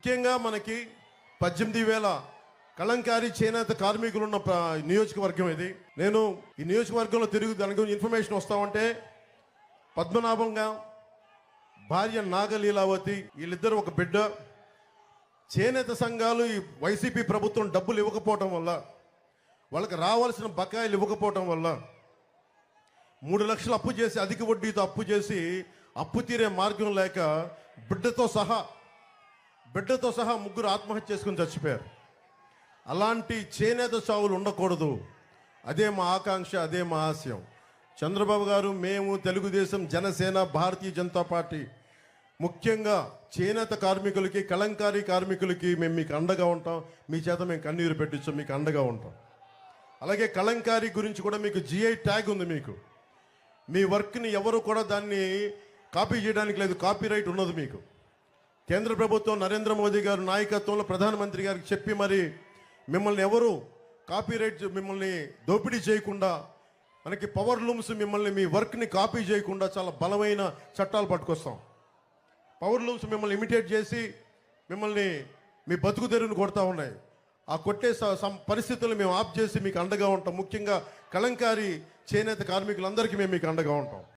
ముఖ్యంగా మనకి పద్దెనిమిది వేల కళంకారి చేనేత కార్మికులు ఉన్న నియోజకవర్గం ఇది. నేను ఈ నియోజకవర్గంలో తిరుగు దాని గురించి ఇన్ఫర్మేషన్ వస్తామంటే పద్మనాభంగా భార్య నాగలీలావతి వీళ్ళిద్దరు ఒక బిడ్డ. చేనేత సంఘాలు ఈ వైసీపీ ప్రభుత్వం డబ్బులు ఇవ్వకపోవటం వల్ల వాళ్ళకి రావాల్సిన బకాయిలు ఇవ్వకపోవటం వల్ల మూడు లక్షలు అప్పు చేసి అధిక వడ్డీతో అప్పు చేసి అప్పు తీరే మార్గం లేక బిడ్డతో సహా బిడ్డతో సహా ముగ్గురు ఆత్మహత్య చేసుకుని చచ్చిపోయారు. అలాంటి చేనేత చావులు ఉండకూడదు. అదే మా ఆకాంక్ష అదే మా ఆశయం. చంద్రబాబు గారు మేము తెలుగుదేశం జనసేన భారతీయ జనతా పార్టీ. ముఖ్యంగా చేనేత కార్మికులకి కళంకారీ కార్మికులకి మేము మీకు అండగా ఉంటాం. మీ చేత మేము కన్నీరు పెట్టించాం మీకు అండగా ఉంటాం. అలాగే కలంకారీ గురించి కూడా మీకు జిఐ ట్యాగ్ ఉంది మీకు. మీ వర్క్ని ఎవరు కూడా దాన్ని కాపీ చేయడానికి లేదు కాపీ రైట్ ఉన్నది మీకు. కేంద్ర ప్రభుత్వం నరేంద్ర మోదీ గారు నాయకత్వంలో ప్రధానమంత్రి గారికి చెప్పి మరి మిమ్మల్ని ఎవరు కాపీరైట్ మిమ్మల్ని దోపిడీ చేయకుండా మనకి పవర్ లూమ్స్ మిమ్మల్ని మీ వర్క్ని కాపీ చేయకుండా చాలా బలమైన చట్టాలు పట్టుకొస్తాం. పవర్ లూమ్స్ మిమ్మల్ని ఇమిటేట్ చేసి మిమ్మల్ని మీ బతుకు తెరువును కొడతా ఉన్నాయి. ఆ కొట్టే పరిస్థితులు సం- మేము ఆఫ్ చేసి మీకు అండగా ఉంటాం. ముఖ్యంగా కలంకారీ చేనేత కార్మికులందరికీ మేము మీకు అండగా ఉంటాం.